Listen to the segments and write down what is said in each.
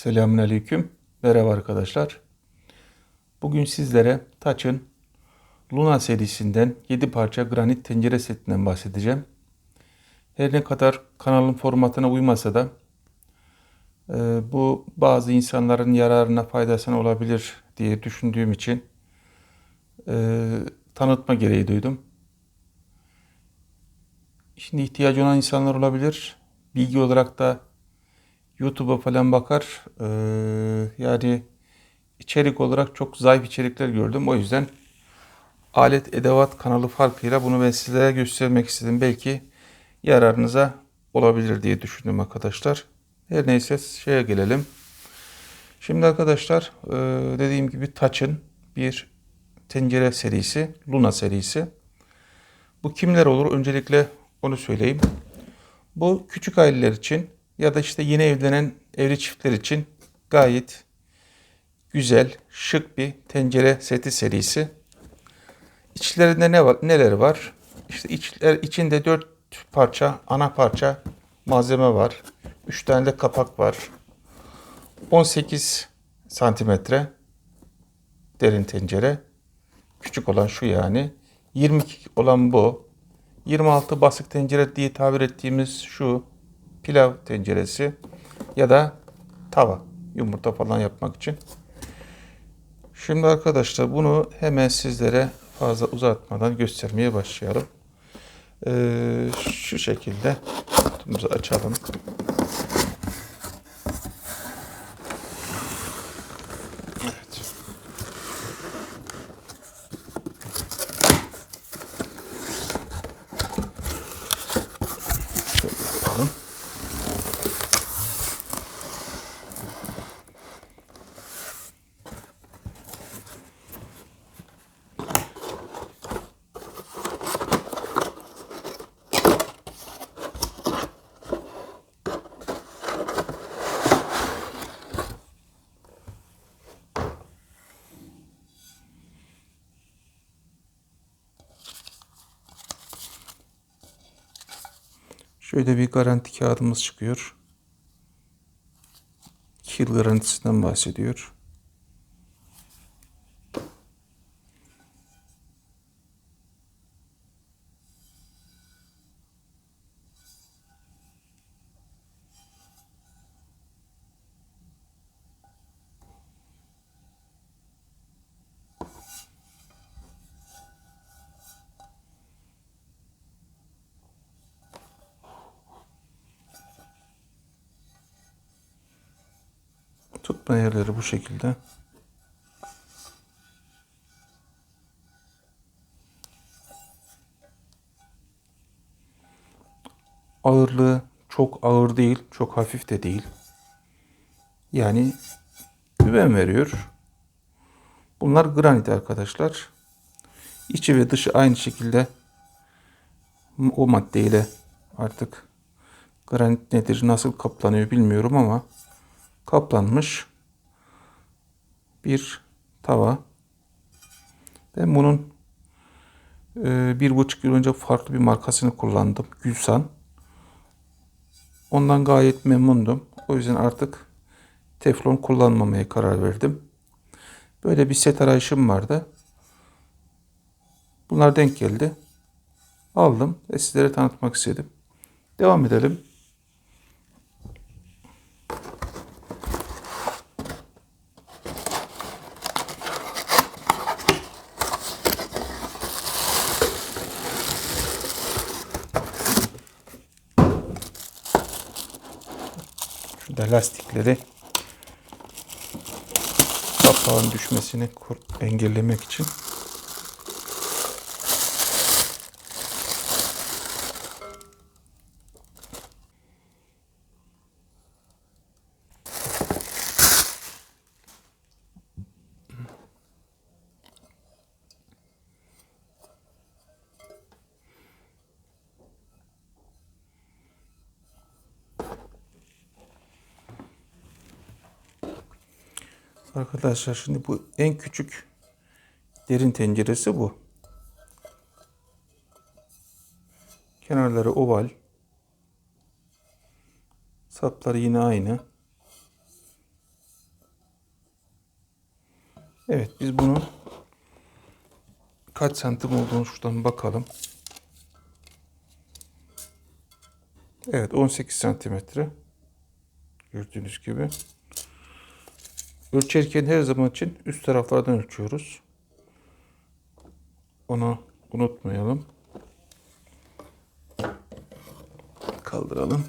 Selamünaleyküm. Merhaba arkadaşlar. Bugün sizlere Taç'ın Luna serisinden 7 parça granit tencere setinden bahsedeceğim. Her ne kadar kanalın formatına uymasa da e, bu bazı insanların yararına faydasına olabilir diye düşündüğüm için e, tanıtma gereği duydum. Şimdi ihtiyacı olan insanlar olabilir. Bilgi olarak da YouTube'a falan bakar. Ee, yani içerik olarak çok zayıf içerikler gördüm. O yüzden alet edevat kanalı farkıyla bunu ben sizlere göstermek istedim. Belki yararınıza olabilir diye düşündüm arkadaşlar. Her neyse şeye gelelim. Şimdi arkadaşlar e, dediğim gibi Taç'ın bir tencere serisi, Luna serisi. Bu kimler olur? Öncelikle onu söyleyeyim. Bu küçük aileler için ya da işte yeni evlenen evli çiftler için gayet güzel, şık bir tencere seti serisi. İçlerinde ne var, neler var? İşte içler, içinde dört parça, ana parça malzeme var. Üç tane de kapak var. 18 santimetre derin tencere. Küçük olan şu yani. 22 olan bu. 26 basık tencere diye tabir ettiğimiz şu pilav tenceresi ya da tava yumurta falan yapmak için. Şimdi arkadaşlar bunu hemen sizlere fazla uzatmadan göstermeye başlayalım. Ee, şu şekilde kutumuzu açalım. Şöyle bir garanti kağıdımız çıkıyor. 2 yıl garantisinden bahsediyor. Tutma yerleri bu şekilde. Ağırlığı çok ağır değil, çok hafif de değil. Yani güven veriyor. Bunlar granit arkadaşlar. İçi ve dışı aynı şekilde o maddeyle artık granit nedir, nasıl kaplanıyor bilmiyorum ama kaplanmış bir tava. Ben bunun e, bir buçuk yıl önce farklı bir markasını kullandım. Gülsan. Ondan gayet memnundum. O yüzden artık teflon kullanmamaya karar verdim. Böyle bir set arayışım vardı. Bunlar denk geldi. Aldım ve sizlere tanıtmak istedim. Devam edelim. Lastikleri kapağın düşmesini engellemek için Arkadaşlar şimdi bu en küçük derin tenceresi bu. Kenarları oval. Sapları yine aynı. Evet biz bunu kaç santim olduğunu şuradan bakalım. Evet 18 santimetre. Gördüğünüz gibi. Ölçerken her zaman için üst taraflardan ölçüyoruz. Onu unutmayalım. Kaldıralım.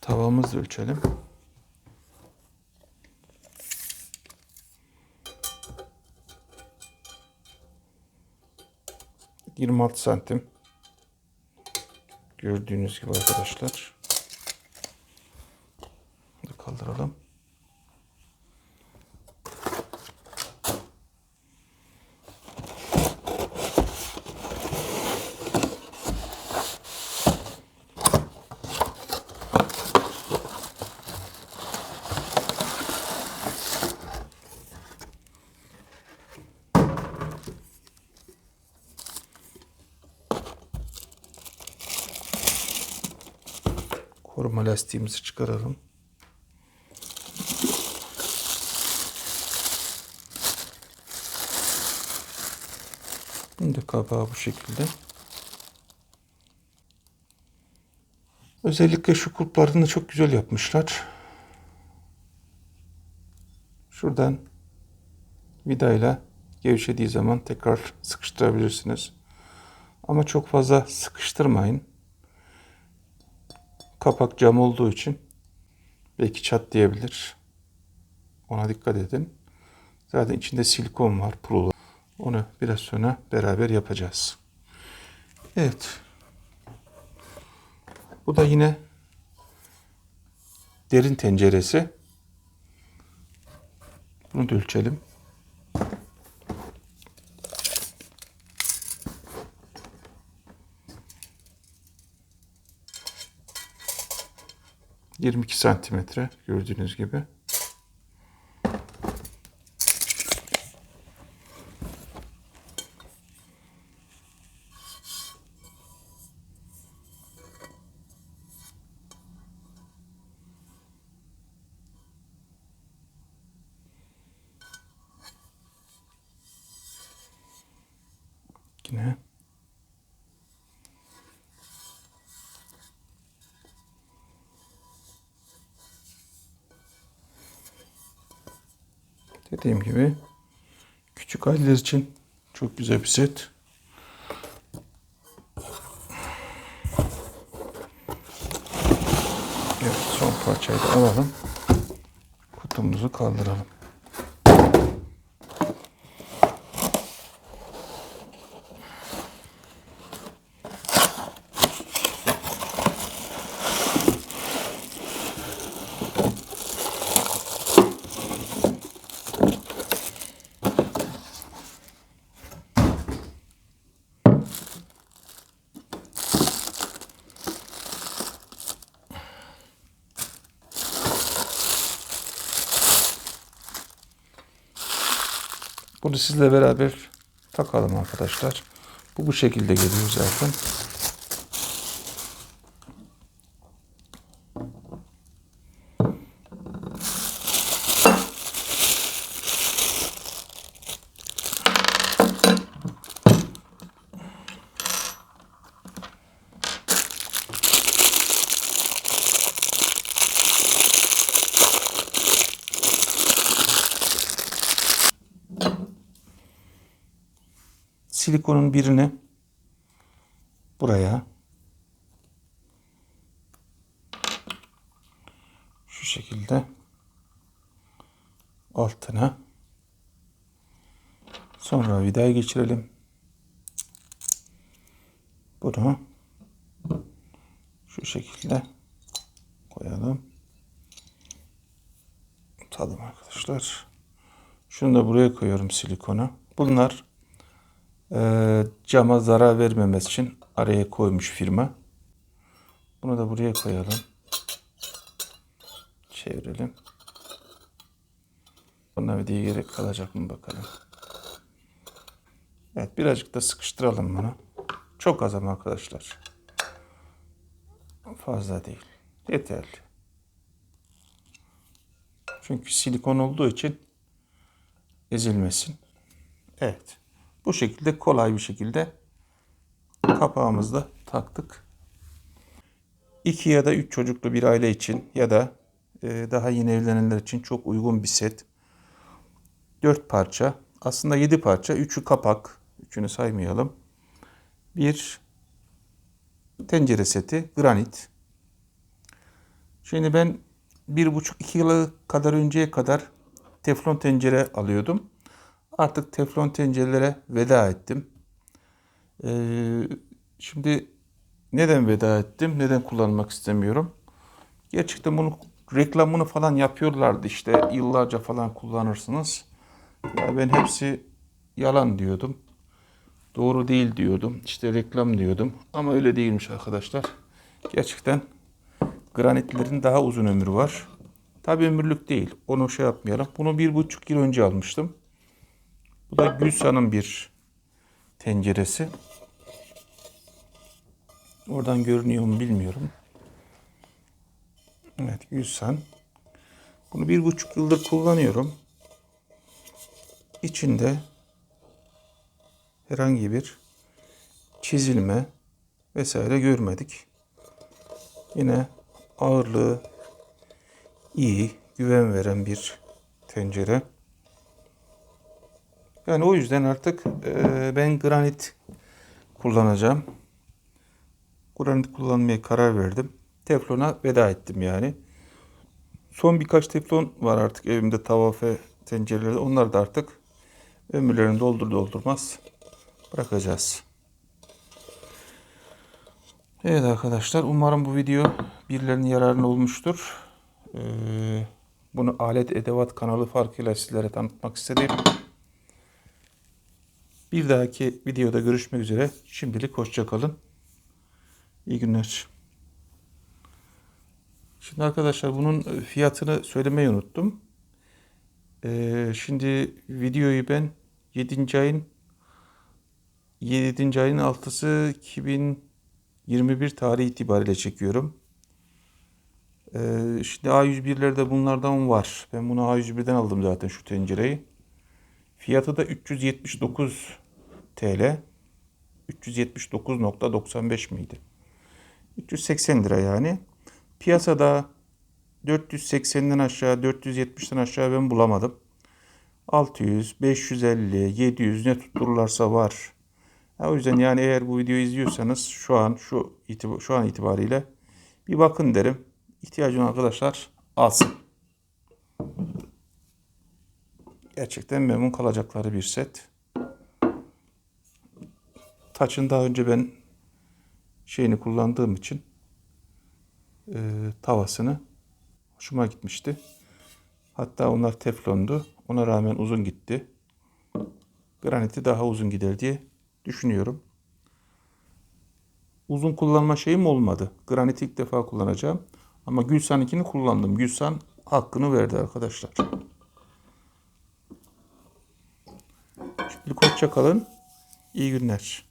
Tavamızı ölçelim. Yirmi altı santim. Gördüğünüz gibi arkadaşlar. Bunu kaldıralım. Koruma lastiğimizi çıkaralım. Şimdi kapağı bu şekilde. Özellikle şu kulplarını çok güzel yapmışlar. Şuradan vidayla gevşediği zaman tekrar sıkıştırabilirsiniz. Ama çok fazla sıkıştırmayın. Kapak cam olduğu için belki çat diyebilir. Ona dikkat edin. Zaten içinde silikon var, prulo. Onu biraz sonra beraber yapacağız. Evet. Bu da yine derin tenceresi. Bunu da ölçelim. Yirmi iki santimetre gördüğünüz gibi. Yine dediğim gibi küçük aileler için çok güzel bir set. Evet son parçayı da alalım. Kutumuzu kaldıralım. Bunu sizle beraber takalım arkadaşlar. Bu bu şekilde geliyor zaten. Silikonun birini buraya şu şekilde altına sonra vidayı geçirelim. Bunu şu şekilde koyalım. Tutalım arkadaşlar. Şunu da buraya koyuyorum silikonu. Bunlar e, cama zarar vermemesi için araya koymuş firma. Bunu da buraya koyalım. Çevirelim. Diye gerek kalacak mı bakalım. Evet birazcık da sıkıştıralım bunu. Çok az ama arkadaşlar. Fazla değil. Yeterli. Çünkü silikon olduğu için ezilmesin. Evet. Bu şekilde kolay bir şekilde kapağımızı taktık. 2 ya da 3 çocuklu bir aile için ya da e, daha yeni evlenenler için çok uygun bir set. 4 parça. Aslında 7 parça. 3'ü kapak. Üçünü saymayalım. Bir tencere seti. Granit. Şimdi ben bir buçuk iki yıl kadar önceye kadar teflon tencere alıyordum. Artık teflon tencerelere veda ettim. Ee, şimdi neden veda ettim? Neden kullanmak istemiyorum? Gerçekten bunu reklamını falan yapıyorlardı işte yıllarca falan kullanırsınız. Ya ben hepsi yalan diyordum. Doğru değil diyordum. İşte reklam diyordum. Ama öyle değilmiş arkadaşlar. Gerçekten granitlerin daha uzun ömrü var. Tabi ömürlük değil. Onu şey yapmayalım. Bunu bir buçuk yıl önce almıştım. Bu da Gülsan'ın bir tenceresi. Oradan görünüyor mu bilmiyorum. Evet Gülsan. Bunu bir buçuk yıldır kullanıyorum. İçinde herhangi bir çizilme vesaire görmedik. Yine ağırlığı iyi, güven veren bir tencere. Yani o yüzden artık e, ben granit kullanacağım. Granit kullanmaya karar verdim. Teflona veda ettim yani. Son birkaç teflon var artık evimde tava ve tencerelerde. Onlar da artık ömürlerini doldur doldurmaz bırakacağız. Evet arkadaşlar umarım bu video birilerinin yararına olmuştur. Ee, bunu alet edevat kanalı farkıyla sizlere tanıtmak istedim. Bir dahaki videoda görüşmek üzere. Şimdilik hoşçakalın. İyi günler. Şimdi arkadaşlar bunun fiyatını söylemeyi unuttum. Ee, şimdi videoyu ben 7. ayın 7. ayın 6'sı 2021 tarihi itibariyle çekiyorum. Ee, şimdi A101'lerde bunlardan var. Ben bunu A101'den aldım zaten şu tencereyi. Fiyatı da 379 TL. 379.95 miydi? 380 lira yani. Piyasada 480'den aşağı, 470'den aşağı ben bulamadım. 600, 550, 700 ne tuttururlarsa var. o yüzden yani eğer bu videoyu izliyorsanız şu an şu itibar, şu an itibariyle bir bakın derim. İhtiyacı olan arkadaşlar alsın. Gerçekten memnun kalacakları bir set. Taç'ın daha önce ben şeyini kullandığım için e, tavasını hoşuma gitmişti. Hatta onlar teflondu. Ona rağmen uzun gitti. Graniti daha uzun gider diye düşünüyorum. Uzun kullanma şeyim olmadı. Granit ilk defa kullanacağım. Ama Gülsan'ınkini kullandım. Gülsan hakkını verdi arkadaşlar. Şimdilik hoşça kalın. İyi günler.